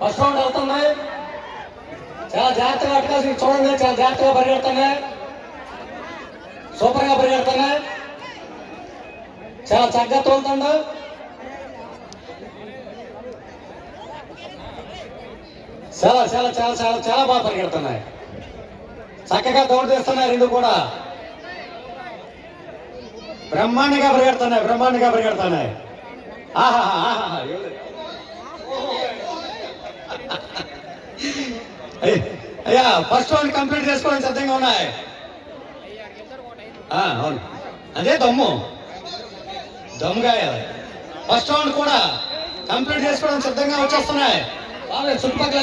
First round వెళ్తున్నాయి చాలా జాగ్రత్తగా అట్టుకాల్సి చూడండి. చాలా జాగ్రత్తగా పరిగెడుతున్నాయి సూపర్గా పరిగెడుతున్నాయి చాలా చక్కగా తోలుతుండు చాలా చాలా చాలా చాలా చాలా బాగా పరిగెడుతున్నాయి. చక్కగా దౌడు తీస్తున్నాయి రెండు కూడా. బ్రహ్మాండంగా పరిగెడుతున్నాయి బ్రహ్మాండంగా పరిగెడుతున్నాయి. ఆహా ఆహా అయ్యా ఫస్ట్ వన్ కంప్లీట్ చేసుకోవడం సిద్ధంగా ఉన్నాయి. ఆ, అవును. అదే దమ్ము. దమ్ముగా ఫస్ట్ రౌండ్ కూడా కంప్లీట్ చేసుకోవడం సిద్ధంగా వచ్చేస్తున్నాయి. వాళ్ళే చుట్టుపక్కల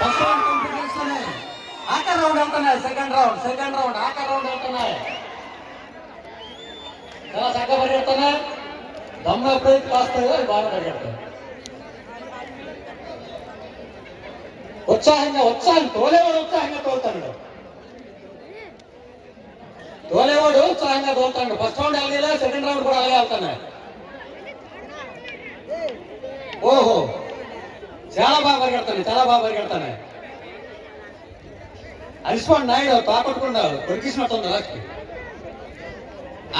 ఫస్ట్ రౌండ్ కంప్లీట్ చేస్తున్నాయి ఆఖరి రౌండ్ వెళ్తున్నాయి సెకండ్ రౌండ్ సెకండ్ రౌండ్ ఆఖరి రౌండ్ వెళ్తున్నాయి చాలా చక్కగా పరిగెడుతున్నాయి దమ్ము ఎప్పుడైతే కాస్తాయో బాగా పరిగెడతాయి. ఉత్సాహంగా ఉత్సాహం తోలేవాడు ఉత్సాహంగా తోలుతాడు తోలేవాడు ఉత్సాహంగా తోలుతాడు. ఫస్ట్ రౌండ్ వెళ్ళలేదా సెకండ్ రౌండ్ కూడా అలాగే వెళ్తున్నాయి ఓహో. చాలా బాగా పరిగెడతాను చాలా బాగా పరిగెడతాను అలిసిపోండి నాయుడు తాకొట్టుకుండా దొరికిసినట్టుంది లాస్ట్కి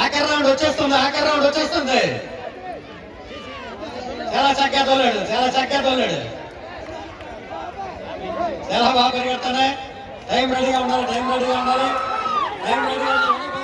ఆఖరి రౌండ్ వచ్చేస్తుంది ఆఖరి రౌండ్ వచ్చేస్తుంది. చాలా చక్కగా తోలాడు చాలా చక్కగా తోలాడు. ఎలా బాగా పరిగెడుతున్నాయి? టైం రెడీగా ఉండాలి టైం రెడీగా ఉండాలి. టైం రెడీగా ఉండాలి.